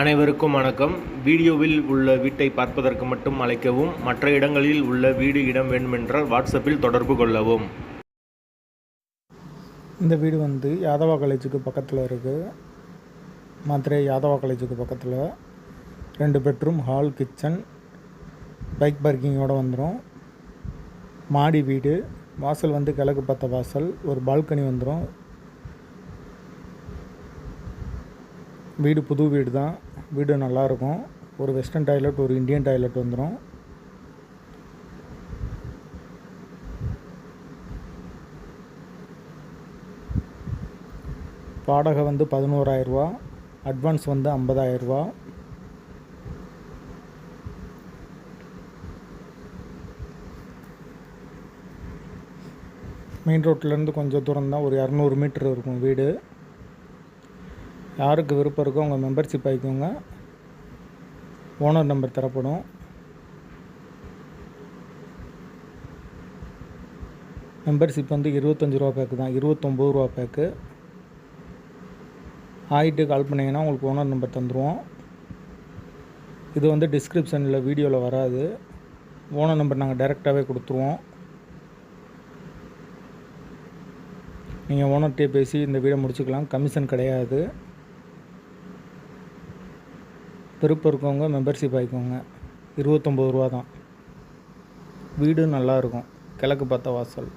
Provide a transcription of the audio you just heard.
அனைவருக்கும் வணக்கம். வீடியோவில் உள்ள வீட்டை பார்ப்பதற்கு மட்டும் அழைக்கவும் மற்ற இடங்களில் உள்ள வீடு இடம் வேண்டுமென்றால் வாட்ஸ்அப்பில் தொடர்பு கொள்ளவும். இந்த வீடு வந்து யாதவா காலேஜுக்கு பக்கத்தில் இருக்குது மதுரை யாதவா காலேஜுக்கு பக்கத்தில். ரெண்டு பெட்ரூம் ஹால் கிச்சன். பைக் பார்க்கிங்கோடு வந்துடும் மாடி வீடு. வாசல் வந்து கிழக்கு பார்த்த வாசல். ஒரு பால்கனி வந்துடும் வீடு புது வீடு தான் வீடு நல்லாயிருக்கும். ஒரு வெஸ்டர்ன் டாய்லெட் ஒரு இந்தியன் டாய்லெட் வந்துடும் வாடகை வந்து பதினோராயிரரூவா அட்வான்ஸ் வந்து ஐம்பதாயிரரூவா. மெயின் ரோட்லேருந்து கொஞ்சம் தூரம் தான் ஒரு இரநூறு மீட்ரு இருக்கும் வீடு. யாருக்கு விருப்பம் இருக்கோ உங்கள் மெம்பர்ஷிப் ஆகிக்கோங்க ஓனர் நம்பர் தரப்படும். மெம்பர்ஷிப் வந்து இருபத்தஞ்சி ரூபா பேக்கு தான். இருபத்தொம்போது ரூபா பேக்கு ஆகிட்டு கால் பண்ணிங்கன்னா உங்களுக்கு ஓனர் நம்பர் தந்துடுவோம் இது வந்து டிஸ்கிரிப்ஷனில் வீடியோவில் வராது. ஓனர் நம்பர் நாங்கள் டைரெக்டாகவே கொடுத்துருவோம். நீங்கள் ஓனர்கிட்டே பேசி இந்த வீடை முடிச்சுக்கலாம். கமிஷன் கிடையாது. விருப்பம் இருக்கவங்க மெம்பர்ஷிப் ஆகிக்கோங்க இருபத்தொம்போது ரூபா தான் வீடு நல்லாயிருக்கும் கிழக்கு பார்த்த வாசல்.